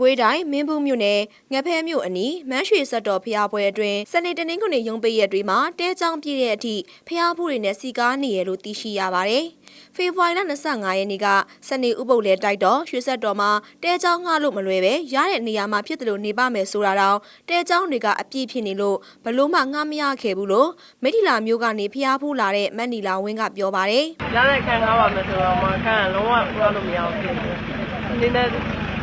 ကွေးတိုင်းမင်းဘူးမြို့နယ်ငဖဲမြို့အနီးမန်းရွှေဆက်တော်ဖျားပွဲအတွင်းစနေတနင်္ဂနွေရုံးပိတ်ရက်တွေမှာတဲချောင်းပြည့်တဲ့အထိဖျားဖူးတွေနဲ့စီကားနေရလို့သိရှိရပါတယ်။ဖေဖော်ဝါရီလ25ရက်နေ့ကစနေဥပုပ်လဲတိုက်တော့ရွှေဆက်တော်မှာတဲချောင်းငှလို့မလွယ်ပဲရတဲ့နေရာမှာဖြစ်တယ်လို့နေပါမယ်ဆိုတာတောင်တဲချောင်းတွေကအပြည့်ဖြစ်နေလို့ဘလို့မှငှမရခဲ့ဘူးလို့မိထီလာမျိုးကနေဖျားဖူးလာတဲ့မတ်နီလာဝင်းကပြောပါတယ်။ရတဲ့ခံကားပါမယ်ဆိုတော့မှခံကလုံးဝပူရလို့မရအောင်ဖြစ်နေတယ်။ဒီနေ့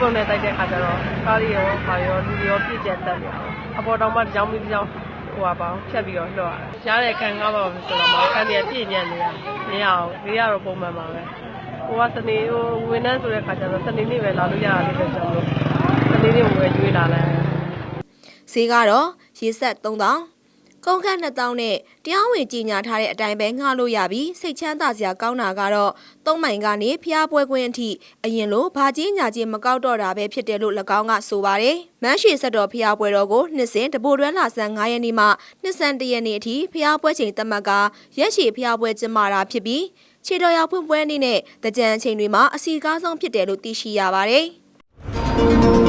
ဥပုံနဲ့တိုက်တဲ့ခါကျတော့ကားရီရောဘာရောလူတွေရောပြည့်ကျက်တက်နေအောင်အပေါ်တောင်မှတစ်ကြောင်ပြီးတစ်ကြောင်ဟိုပါပေါင်းဖြတ်ပြီးတော့လှော့ရတယ်။ရတဲ့ခံကားပါမယ်ဆိုတော့မှခံတွေပြည့်ညက်နေရမရအောင်ဈေးရတော့ပုံမှန်ပါပဲ။ဟိုကစနေဟိုဝင်နှန်းဆိုတဲ့ခါကျတော့စနေနေ့ပဲလာလို့ရတာလေးပဲကျွန်တော်တို့စနေနေ့ဝယ်ကျွေးလာလိုက်ဈေးကတော့ရေဆက်3000 ကုန်ခန့်2000နဲ့တရားဝင်ကြီးညာထားတဲ့အတိုင်းပဲငှားလို့ရပြီးစိတ်ချမ်းသာစရာကောင်းတာကတော့သုံးမိုင်ကနေဖျားပွဲကွင်းအထိအရင်လိုဘာကြီးညာကြီးမကောက်တော့တာပဲဖြစ်တယ်လို့၎င်းကဆိုပါတယ်။မန်းရွှေဆက်တော်ဖျားပွဲတော်ကိုနှစ်စဉ်တပိုတွဲလာဆန်း9ရက်နေ့မှနှစ်ဆန်း1ရက်နေ့အထိဖျားပွဲချိန်တမတ်ကရက်ရှည်ဖျားပွဲကျင်းပတာဖြစ်ပြီးခြေတော်ရောက်ဖွင့်ပွဲနေ့နဲ့တကြံအချိန်တွေမှာအစီကားဆုံးဖြစ်တယ်လို့သိရှိရပါတယ်။